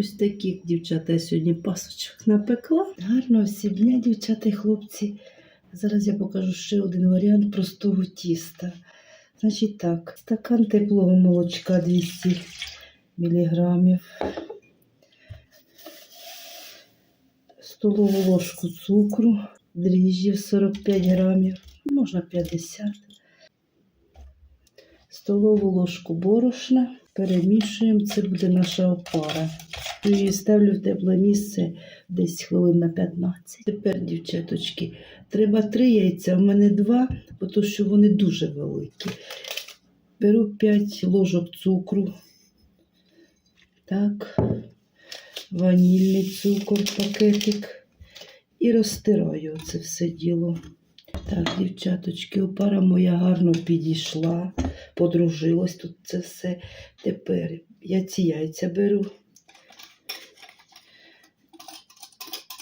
Ось таких дівчата я сьогодні пасочок напекла. Гарно дня, дівчата і хлопці. Зараз я покажу ще один варіант простого тіста. Значить так, стакан теплого молочка 200 мг, столову ложку цукру, дріжджів 45 грамів, можна 50, столову ложку борошна. Перемішуємо, це буде наша опара. І ставлю в тепле місце десь хвилин на 15. Тепер, дівчаточки, треба три яйця, у мене два, бо то, що вони дуже великі. Беру 5 ложок цукру. Так, ванільний цукор, пакетик. І розтираю це все діло. Так, дівчаточки, опара моя гарно підійшла, подружилось тут це все. Тепер я ці яйця беру,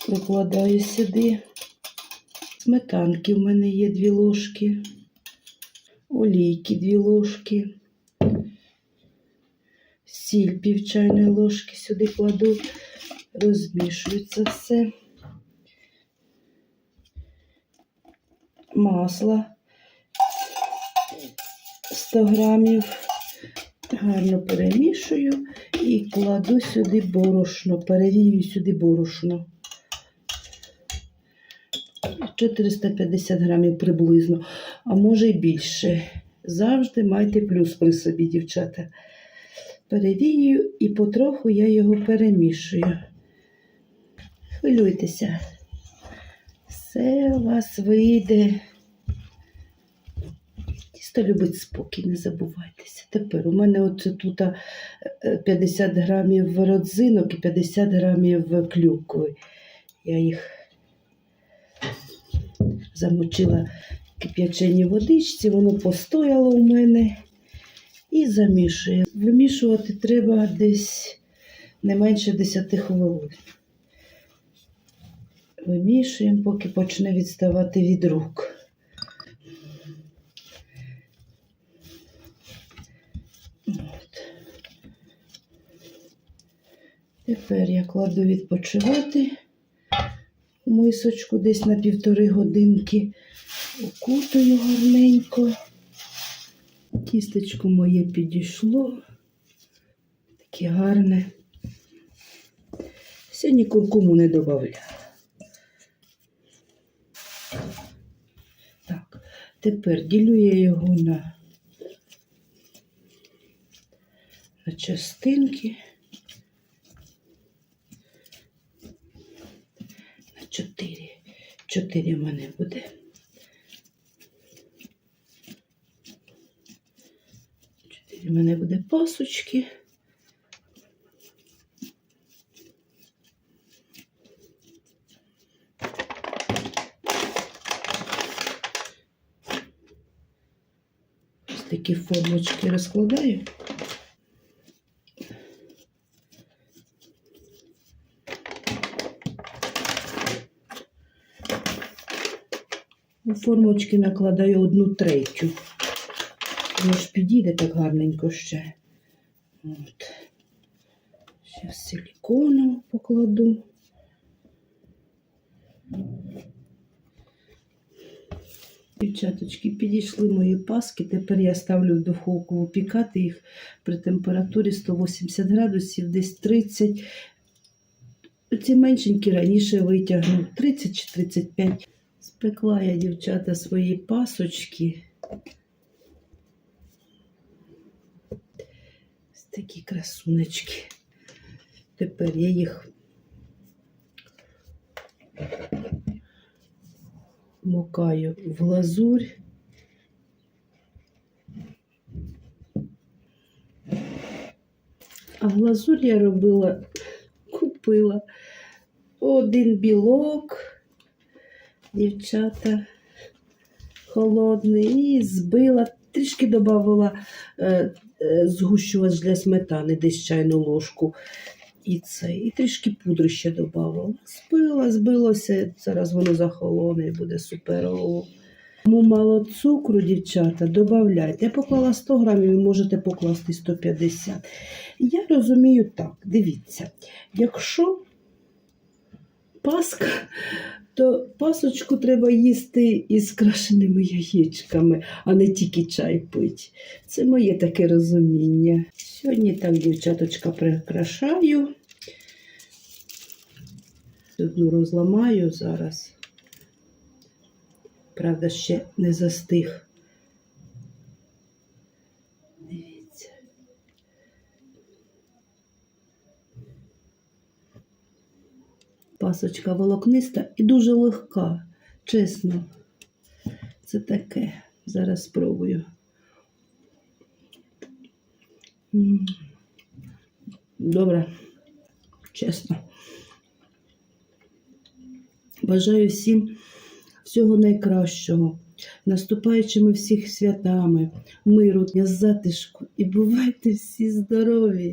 прокладаю сюди. Сметанки в мене є дві ложки, олійки дві ложки, сіль пів чайної ложки сюди кладу, розмішую це все. Масло 100 грамів. Гарно перемішую і кладу сюди борошно, перевію сюди борошно. 450 грамів приблизно, а може й більше. Завжди майте плюс при собі, дівчата. Перевію і потроху я його перемішую. Хвилюйтеся. Все у вас вийде. Тісто любить спокій, не забувайтеся. Тепер у мене оце тут е, 50 грамів родзинок і 50 грамів клюкви. Я їх замочила в кип'яченій водичці, воно постояло у мене і замішую. Вимішувати треба десь не менше 10 хвилин. Вимішуємо, поки почне відставати від рук. Тепер я кладу відпочивати мисочку десь на півтори годинки. Окутую гарненько. Тістечко моє підійшло. Таке гарне. Сьогодні куркуму не додавляю. Так, тепер ділю я його на, на частинки. На чотири. Чотири в мене буде. Чотири в мене буде пасочки. Ось такі формочки розкладаю. У формочки накладаю одну третю. Воно ж підійде так гарненько ще. От. Ще силікону покладу. Дівчаточки, підійшли мої паски. Тепер я ставлю в духовку випікати їх при температурі 180 градусів, десь 30. Ці меншенькі раніше витягну 30 чи 35. Спекла я, дівчата, свої пасочки. Ось такі красунечки. Тепер я їх макаю в глазурь. А глазурь я робила, купила один білок, дівчата, холодний, і збила, трішки додавала е, е, згущувач для сметани, десь чайну ложку. І це, і трішки пудри ще додавала. Збила, збилося, зараз воно захолоне і буде суперово. Кому мало цукру, дівчата, додавайте. Я поклала 100 грамів, ви можете покласти 150. Я розумію так, дивіться, якщо паска, то пасочку треба їсти із крашеними яєчками, а не тільки чай пити. Це моє таке розуміння. Сьогодні так, дівчаточка, прикрашаю. Одну розламаю зараз. Правда, ще не застиг. Пасочка волокниста і дуже легка, чесно. Це таке. Зараз спробую. Добре, чесно. Бажаю всім всього найкращого, наступаючими всіх святами, миру, дня затишку і бувайте всі здорові!